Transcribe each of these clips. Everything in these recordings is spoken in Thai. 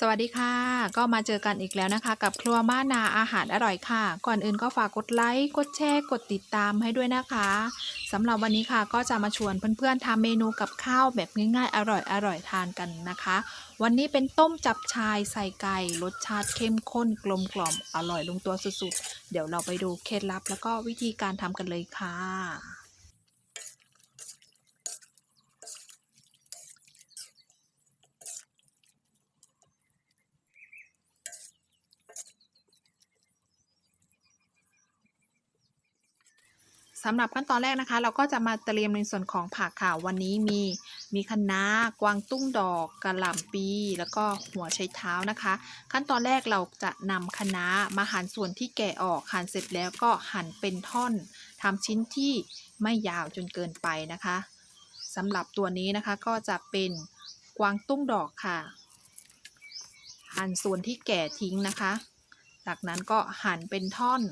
สวัสดีค่ะ ก็มาเจอกันอีกแล้วนะคะ กับครัวบ้านนาอาหารอร่อยค่ะ ก่อนอื่นก็ฝากกดไลค์กดแชร์กดติดตามให้ด้วยนะคะสำหรับวันนี้ค่ะก็จะมาชวนเพื่อนๆทำเมนูกับข้าวแบบง่ายๆ อร่อยๆทานกันนะคะ วันนี้เป็นต้มจับชายใส่ไก่รสชาติเข้มข้นกลมกล่อมอร่อยลงตัวสุดๆ เดี๋ยวเราไปดูเคล็ดลับ แล้วก็วิธีการทำกันเลยค่ะ สำหรับขั้นตอนแรกนะคะ เราก็จะมาเตรียมในส่วนของผักค่ะวันนี้มีมีคะน้ากวางตุ้งดอกกระหล่ำปีแล้วก็หัวไชเท้านะคะ ขั้นตอนแรกเราจะนำคะน้ามาหั่นส่วนที่แกะออกหั่นเสร็จแล้วก็หั่นเป็นท่อนทำชิ้นที่ไม่ยาวจนเกินไปนะคะสำหรับตัวนี้นะคะก็จะเป็นกวางตุ้งดอกค่ะ หั่นส่วนที่แก่ทิ้งนะคะ จากนั้นก็หั่นเป็นท่อน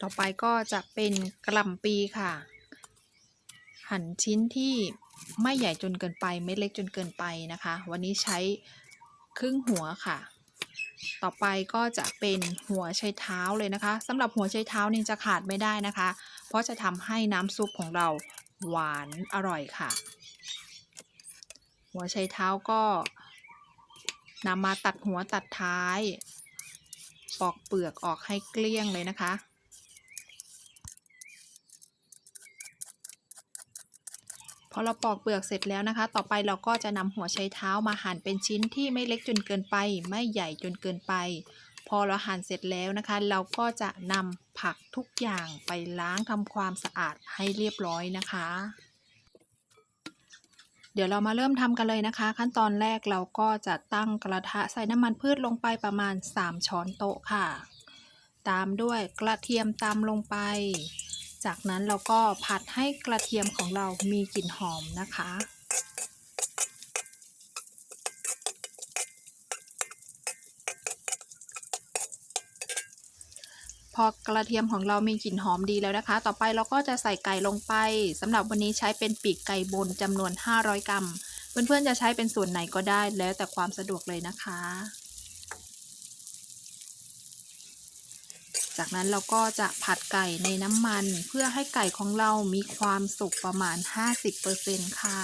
ต่อไปก็จะเป็นกระล่ำปีค่ะ หั่นชิ้นที่ไม่ใหญ่จนเกินไปไม่เล็กจนเกินไปนะคะ วันนี้ใช้ครึ่งหัวค่ะ ต่อไปก็จะเป็นหัวไชเท้าเลยนะคะสำหรับหัวไชเท้านี่จะขาดไม่ได้นะคะ เพราะจะทำให้น้ำซุปของเราหวานอร่อยค่ะ หัวไชเท้าก็นำมาตัดหัวตัดท้าย ปอกเปลือกออกให้เกลี้ยงเลยนะคะ อเราปอกเปลือกเสร็จแล้วนะคะ ต่อไปเราก็จะนำหัวไชเท้ามาหั่นเป็นชิ้นที่ไม่เล็กจนเกินไป ไม่ใหญ่จนเกินไป พอเราหั่นเสร็จแล้วนะคะ เราก็จะนำผักทุกอย่างไปล้างทำความสะอาดให้เรียบร้อยนะคะ เดี๋ยวเรามาเริ่มทำกันเลยนะคะ ขั้นตอนแรกเราก็จะตั้งกระทะใส่น้ำมันพืชลงไปประมาณ 3 ช้อนโต๊ะค่ะ ตามด้วยกระเทียมตามลงไป จากนั้นเราก็ผัดให้กระเทียมของเรามีกลิ่นหอมนะคะ พอกระเทียมของเรามีกลิ่นหอมดีแล้วนะคะ ต่อไปเราก็จะใส่ไก่ลงไปสำหรับวันนี้ใช้เป็นปีกไก่บนจำนวน 500 กรัม เพื่อนๆจะใช้เป็นส่วนไหนก็ได้แล้วแต่ความสะดวกเลยนะคะ จากนั้นเราก็จะผัดไก่ในน้ำมัน เพื่อให้ไก่ของเรามีความสุกประมาณ 50%ค่ะ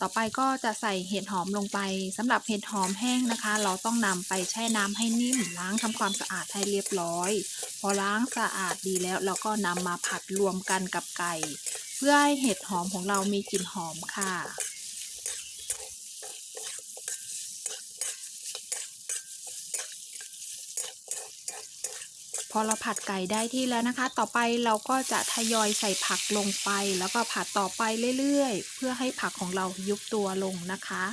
ต่อไปก็จะใส่เห็ดหอมลงไปสำหรับเห็ดหอมแห้งนะคะ เราต้องนำไปแช่น้ำให้นิ่ม ล้างทำความสะอาดให้เรียบร้อย พอล้างสะอาดดีแล้ว เราก็นำมาผัดรวมกันกับไก่ เพื่อให้เห็ดหอมของเรามีกลิ่นหอมค่ะ พอเราผัดไก่ได้ที่แล้วนะคะ ต่อไปเราก็จะทยอยใส่ผักลงไป แล้วก็ผัดต่อไปเรื่อยๆ เพื่อให้ผักของเรายุบตัวลงนะคะ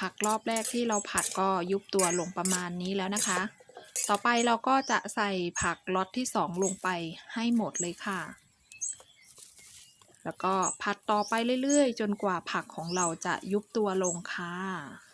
ผักรอบแรกที่เราผัดก็ยุบตัวลงประมาณนี้แล้วนะคะ ต่อไปเราก็จะใส่ผักล็อตที่ 2 ลงไปให้หมดเลยค่ะ แล้วก็ผัดต่อไปเรื่อยๆ จนกว่าผักของเราจะยุบตัวลงค่ะ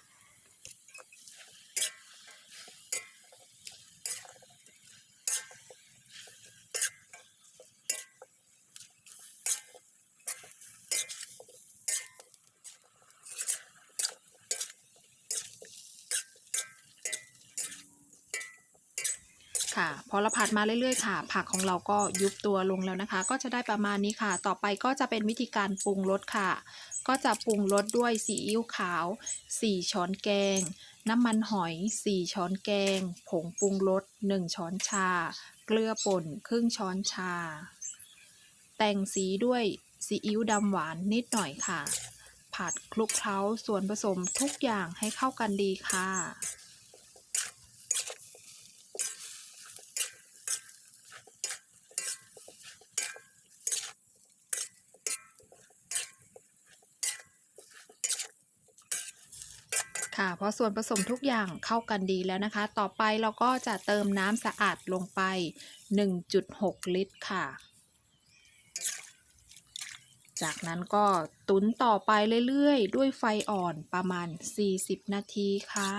ค่ะ พอเราผัดมาเรื่อยๆค่ะ ผักของเราก็ยุบตัวลงแล้วนะคะ ก็จะได้ประมาณนี้ค่ะ ต่อไปก็จะเป็นวิธีการปรุงรสค่ะ ก็จะปรุงรสด้วยซีอิ๊วขาว 4 ช้อนแกง น้ำมันหอย 4 ช้อนแกง ผงปรุงรส 1 ช้อนชา เกลือป่นครึ่งช้อนชา แต่งสีด้วยซีอิ๊วดำหวานนิดหน่อยค่ะ ผัดคลุกเคล้าส่วนผสมทุกอย่างให้เข้ากันดีค่ะ ค่ะเพราะส่วนผสมทุกอย่างเข้ากันดีแล้วนะคะ ต่อไปเราก็จะเติมน้ำสะอาดลงไป 1.6 ลิตรค่ะ จากนั้นก็ตุ๋นต่อไปเรื่อยๆ ด้วยไฟอ่อนประมาณ 40 นาทีค่ะ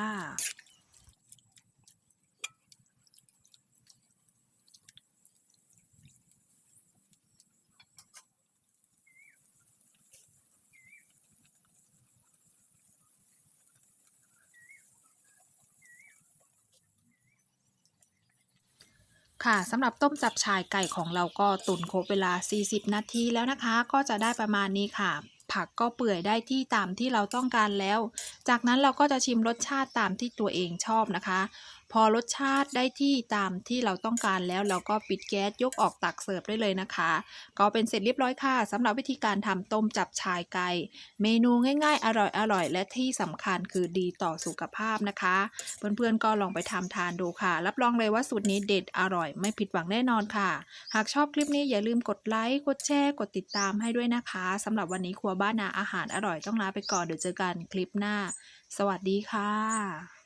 ค่ะสำหรับต้มจับชายไก่ของเราก็ตุ๋นครบเวลา 40 นาทีแล้วนะคะ ก็จะได้ประมาณนี้ค่ะ ผักก็เปื่อยได้ที่ตามที่เราต้องการแล้ว จากนั้นเราก็จะชิมรสชาติตามที่ตัวเองชอบนะคะ พอรสชาติได้ที่ตามที่เราต้องการแล้วเราก็ปิดแก๊สยกออกตักเสิร์ฟได้เลยนะคะ ก็เป็นเสร็จเรียบร้อยค่ะสำหรับวิธีการทำต้มจับชายไก่ เมนูง่ายๆ อร่อยๆและที่สำคัญคือดีต่อสุขภาพนะคะ เพื่อนๆก็ลองไปทำทานดูค่ะ รับรองเลยว่าสูตรนี้เด็ดอร่อยไม่ผิดหวังแน่นอนค่ะ หากชอบคลิปนี้อย่าลืมกดไลค์กดแชร์กดติดตามให้ด้วยนะคะสำหรับวันนี้ครัวบ้านนาอาหารอร่อยต้องลาไปก่อนเดี๋ยวเจอกันคลิปหน้า สวัสดีค่ะ